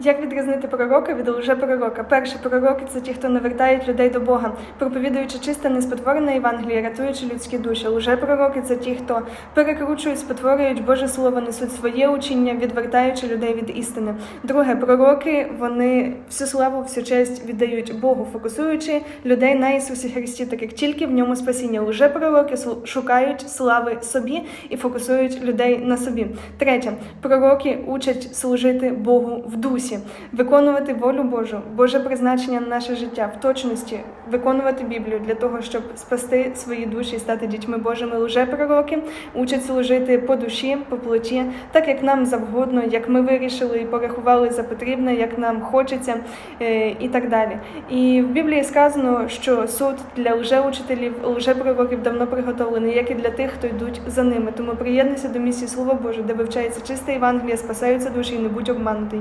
Як відрізнити пророка від лжепророка? Перше, пророки це ті, хто навертають людей до Бога, проповідуючи чисте, неспотворене Євангеліє, рятуючи людські душі. Лжепророки це ті, хто перекручують, спотворюють Боже Слово, несуть своє учення, відвертаючи людей від істини. Друге, пророки вони всю славу, всю честь віддають Богу, фокусуючи людей на Ісусі Христі, так як тільки в ньому спасіння. Лжепророки шукають слави собі і фокусують людей на собі. Третє, пророки учать служити Богу в дусі, виконувати волю Божу, Боже призначення на наше життя в точності, виконувати Біблію для того, щоб спасти свої душі і стати дітьми Божими. Лжепророки учать служити по душі, по плоті, так як нам завгодно, як ми вирішили і порахували за потрібне, як нам хочеться е, і так далі. І в Біблії сказано, що суд для лжеучителів, лжепророків давно приготовлений, як і для тих, хто йдуть за ними. Тому приєднуйся до місії Слова Боже, де вивчається чисте Євангеліє, спасаються душі і не будь обманутий.